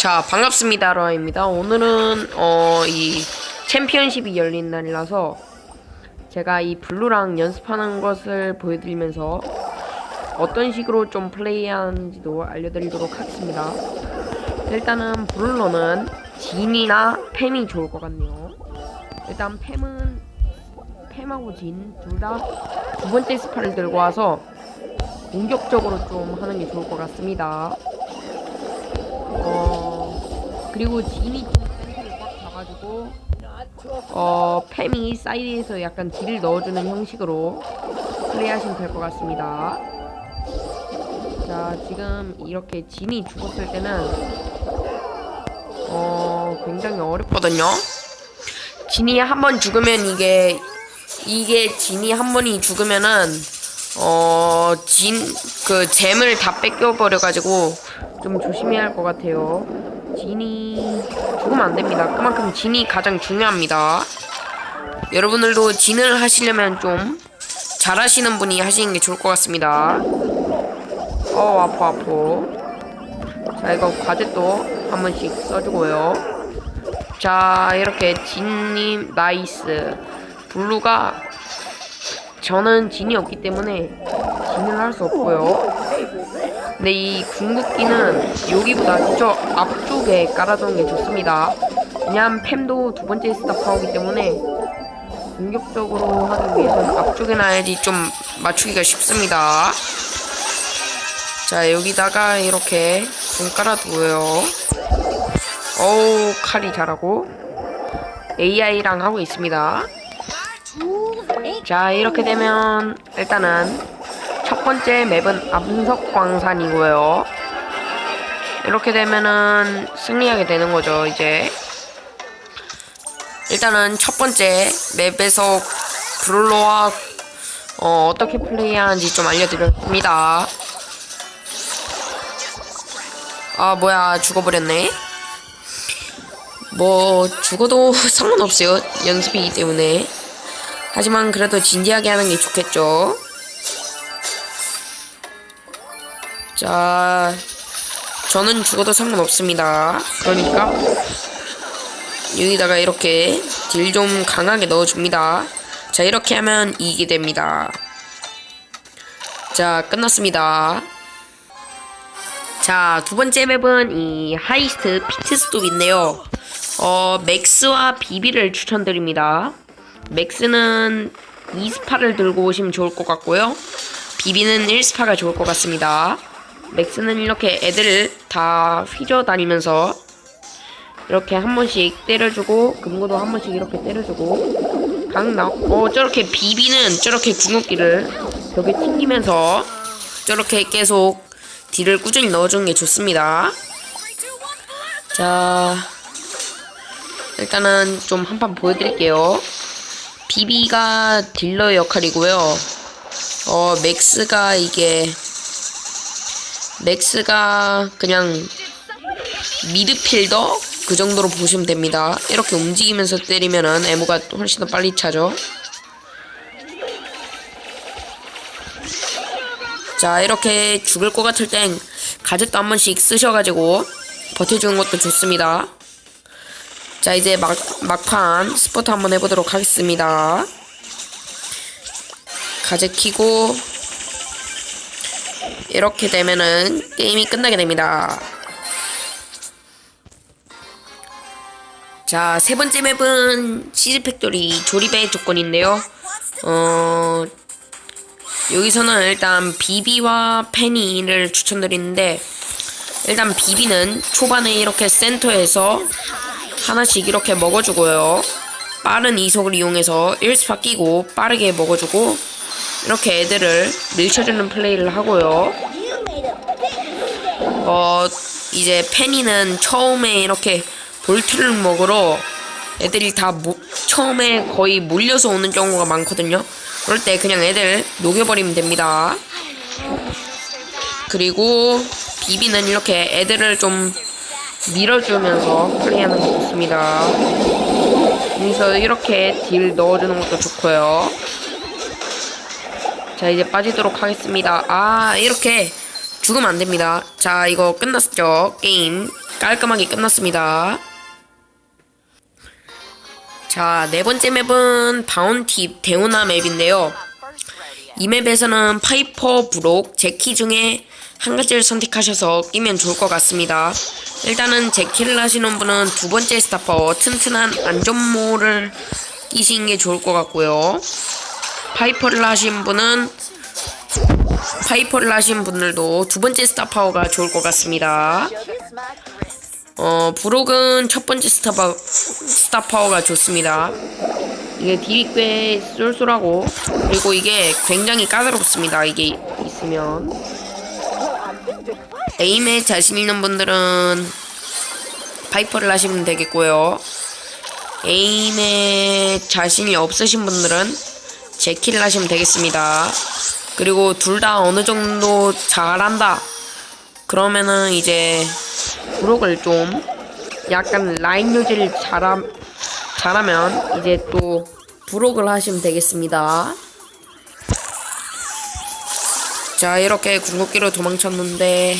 자, 반갑습니다. 로아입니다. 오늘은, 어, 이 챔피언십이 열린 날이라서 제가 이 블루랑 연습하는 것을 보여드리면서 어떤 식으로 좀 플레이하는지도 알려드리도록 하겠습니다. 일단은 블루는 진이나 팸이 좋을 것 같네요. 일단 팸은 팸하고 진 둘 다 두 번째 스파를 들고 와서 공격적으로 좀 하는 게 좋을 것 같습니다. 어 그리고 진이 좀 센터를 꽉 잡아주고 어 팸이 사이드에서 약간 딜을 넣어주는 형식으로 플레이하시면 될 것 같습니다. 자 지금 이렇게 진이 죽었을 때는 어 굉장히 어렵거든요. 진이 한 번 죽으면 이게 이게 진이 한 번이 죽으면은 어 진 그 잼을 다 뺏겨 버려 가지고 좀 조심해야 할 것 같아요. 진이 죽으면 안 됩니다. 그만큼 진이 가장 중요합니다. 여러분들도 진을 하시려면 좀 잘하시는 분이 하시는 게 좋을 것 같습니다. 어 아파 아파. 자 이거 과제도 한 번씩 써주고요. 자 이렇게 진님 나이스. 블루가 저는 진이 없기 때문에 진을 할 수 없고요. 근데 이 궁극기는 여기보다 저 앞쪽에 깔아두는 게 좋습니다. 왜냐면 팸도 두 번째 파워기 때문에 공격적으로 하기 위해서는 앞쪽에 놔야지 좀 맞추기가 쉽습니다. 자 여기다가 이렇게 궁 깔아두고요. 어우 칼이 잘하고 AI랑 하고 있습니다. 자 이렇게 되면 일단은 첫 번째 맵은 암석광산이고요. 이렇게 되면은 승리하게 되는 거죠 이제. 일단은 첫 번째 맵에서 브롤로와 어, 어떻게 플레이하는지 좀 알려드렸습니다. 아 뭐야 죽어버렸네. 뭐 죽어도 상관없어요 연습이기 때문에. 하지만 그래도 진지하게 하는 게 좋겠죠. 자, 저는 죽어도 상관없습니다. 그러니까 여기다가 이렇게 딜 좀 강하게 넣어줍니다. 자, 이렇게 하면 이기게 됩니다. 자, 끝났습니다. 자, 두 번째 맵은 이 하이스트 피트스톱인데요. 어, 맥스와 비비를 추천드립니다. 맥스는 2스파를 들고 오시면 좋을 것 같고요. 비비는 1스파가 좋을 것 같습니다. 맥스는 이렇게 애들을 다 휘저 다니면서 이렇게 한 번씩 때려주고 금고도 한 번씩 이렇게 때려주고 강 나, 어 저렇게 비비는 저렇게 궁극기를 벽에 튕기면서 저렇게 계속 딜을 꾸준히 넣어주는 게 좋습니다. 자 일단은 좀 한 판 보여드릴게요. 비비가 딜러 역할이고요. 어, 맥스가 이게 맥스가 그냥 미드필더 그 정도로 보시면 됩니다. 이렇게 움직이면서 때리면은 에모가 훨씬 더 빨리 차죠. 자, 이렇게 죽을 것 같을 땐 가젯도 한 번씩 쓰셔가지고 버텨주는 것도 좋습니다. 자 이제 막, 막판 스포트 한번 해보도록 하겠습니다 가제 키고 이렇게 되면은 게임이 끝나게 됩니다 자 세 번째 맵은 시즈 팩토리 조립의 조건인데요 어 여기서는 일단 비비와 페니를 추천드리는데 일단 비비는 초반에 이렇게 센터에서 하나씩 이렇게 먹어주고요. 빠른 이속을 이용해서 1스파 끼고 빠르게 먹어주고 이렇게 애들을 밀쳐주는 플레이를 하고요. 어 이제 페니는 처음에 이렇게 볼트를 먹으러 애들이 다 모, 처음에 거의 몰려서 오는 경우가 많거든요. 그럴 때 그냥 애들 녹여버리면 됩니다. 그리고 비비는 이렇게 애들을 좀 밀어주면서 플레이하는 게 좋습니다. 여기서 이렇게 딜 넣어주는 것도 좋고요. 자 이제 빠지도록 하겠습니다. 아 이렇게 죽으면 안 됩니다. 자 이거 끝났죠 게임. 깔끔하게 끝났습니다. 자, 네 번째 맵은 바운티 대우나 맵인데요. 이 맵에서는 파이퍼, 브록, 제키 중에 한 가지를 선택하셔서 끼면 좋을 것 같습니다. 일단은 제키를 하시는 분은 두 번째 스타퍼 튼튼한 안전모를 끼시는 게 좋을 것 같고요. 파이퍼를 하신 분은 파이퍼를 하신 분들도 두 번째 스타파워가 좋을 것 같습니다. 어, 브록은 첫 번째 스타파, 스타파워가 좋습니다. 이게 딜이 꽤 쏠쏠하고, 그리고 이게 굉장히 까다롭습니다. 이게 있으면. 에임에 자신 있는 분들은 파이퍼를 하시면 되겠고요. 에임에 자신이 없으신 분들은 제키를 하시면 되겠습니다. 그리고 둘 다 어느 정도 잘한다. 그러면은 이제 브록을 좀 약간 라인 유지를 잘하, 잘하면 이제 또 브록을 하시면 되겠습니다. 자 이렇게 궁극기로 도망쳤는데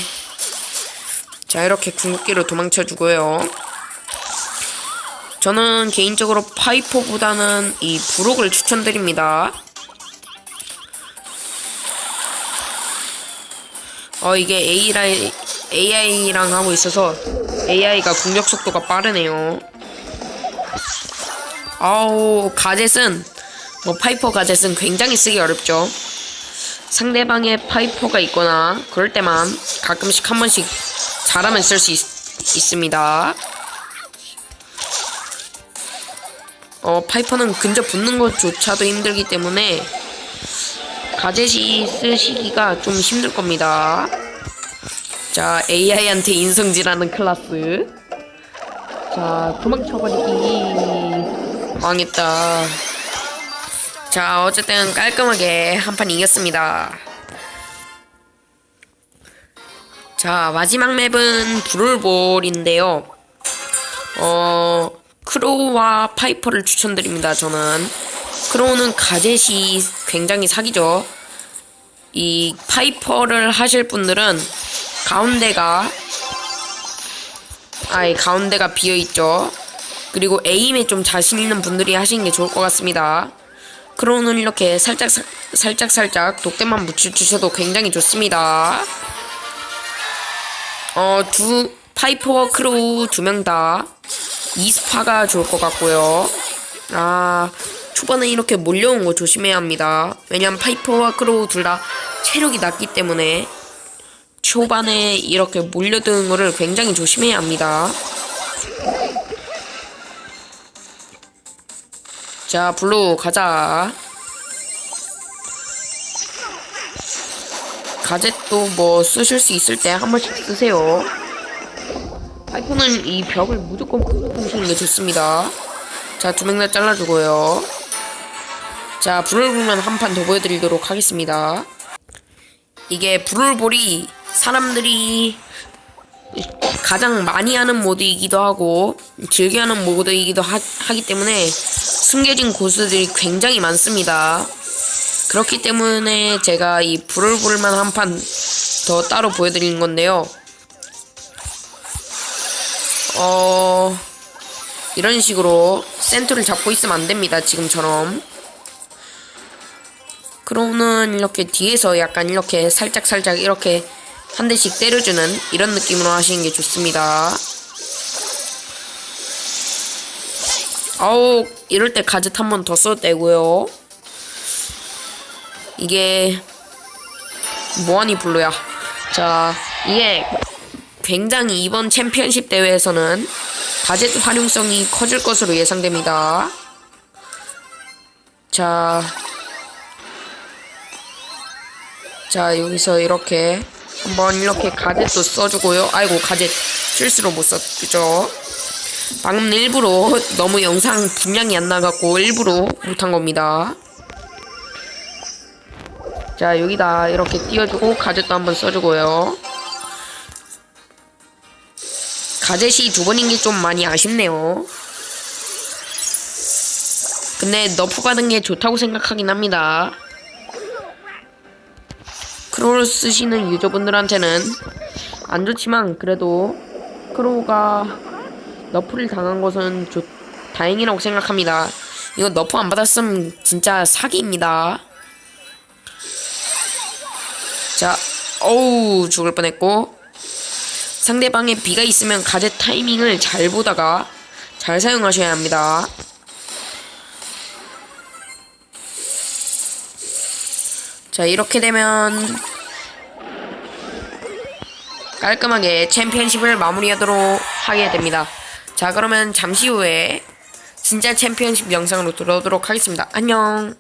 자 이렇게 궁극기로 도망쳐주고요. 저는 개인적으로 파이퍼보다는 이 브록을 추천드립니다. 어 이게 AI, AI랑 하고 있어서 AI가 공격 속도가 빠르네요. 아우 가젯은 뭐 파이퍼 가젯은 굉장히 쓰기 어렵죠. 상대방의 파이퍼가 있거나 그럴 때만 가끔씩 한 번씩 잘하면 쓸 수 있습니다. 어 파이퍼는 근접 붙는 것조차도 힘들기 때문에 가젯이 쓰시기가 좀 힘들 겁니다. 자, AI한테 인성질하는 클라스. 자, 도망쳐버리기. 망했다. 자, 어쨌든 깔끔하게 한 판 이겼습니다. 자, 마지막 맵은 브롤볼인데요. 어, 크로우와 파이퍼를 추천드립니다, 저는. 크로우는 가젯이 굉장히 사기죠. 이 파이퍼를 하실 분들은 가운데가 아이 가운데가 비어 있죠. 그리고 에임에 좀 자신 있는 분들이 하시는 게 좋을 것 같습니다. 크로우는 이렇게 살짝 사, 살짝 살짝 독대만 묻혀주셔도 굉장히 좋습니다. 어두 파이퍼와 크로우 두 명 다 이스파가 좋을 것 같고요. 아 초반에 이렇게 몰려온 거 조심해야 합니다. 왜냐면 파이퍼와 크로우 둘 다 체력이 낮기 때문에 초반에 이렇게 몰려드는 거를 굉장히 조심해야 합니다. 자, 블루 가자. 가젯도 뭐 쓰실 수 있을 때 한 번씩 쓰세요. 파이퍼는 이 벽을 무조건 부수는 게 좋습니다. 자, 두 명 다 잘라주고요. 자, 불을 불면 한 판 더 보여드리도록 하겠습니다. 이게 불을 볼이 사람들이 가장 많이 하는 모드이기도 하고 길게 하는 모드이기도 하, 하기 때문에 숨겨진 고수들이 굉장히 많습니다. 그렇기 때문에 제가 이 불을 볼만 한 판 더 따로 보여드리는 건데요. 어 이런 식으로 센터를 잡고 있으면 안 됩니다. 지금처럼. 크로우는 이렇게 뒤에서 약간 이렇게 살짝 살짝 이렇게 한 대씩 때려주는 이런 느낌으로 하시는 게 좋습니다. 아우 이럴 때 가젯 한 번 더 써도 되고요. 이게 뭐하니 블루야. 자 이게 굉장히 이번 챔피언십 대회에서는 가젯 활용성이 커질 것으로 예상됩니다. 자, 자 여기서 이렇게 한번 이렇게 가젯도 써주고요. 아이고 가젯 실수로 못 썼죠. 방금 일부러 너무 영상 분량이 안 나갔고 일부러 못한 겁니다. 자 여기다 이렇게 띄워주고 가젯도 한번 써주고요. 가젯이 두 번인 게 좀 많이 아쉽네요. 근데 너프 받은 게 좋다고 생각하긴 합니다. 크롤 쓰시는 유저분들한테는 안 좋지만 그래도 크로우가 너프를 당한 것은 좋, 다행이라고 생각합니다. 이거 너프 안 받았으면 진짜 사기입니다. 자, 어우, 죽을 뻔했고. 상대방의 비가 있으면 가제 타이밍을 잘 보다가 잘 사용하셔야 합니다. 자, 이렇게 되면 깔끔하게 챔피언십을 마무리하도록 하게 됩니다. 자, 그러면 잠시 후에 진짜 챔피언십 영상으로 돌아오도록 하겠습니다. 안녕!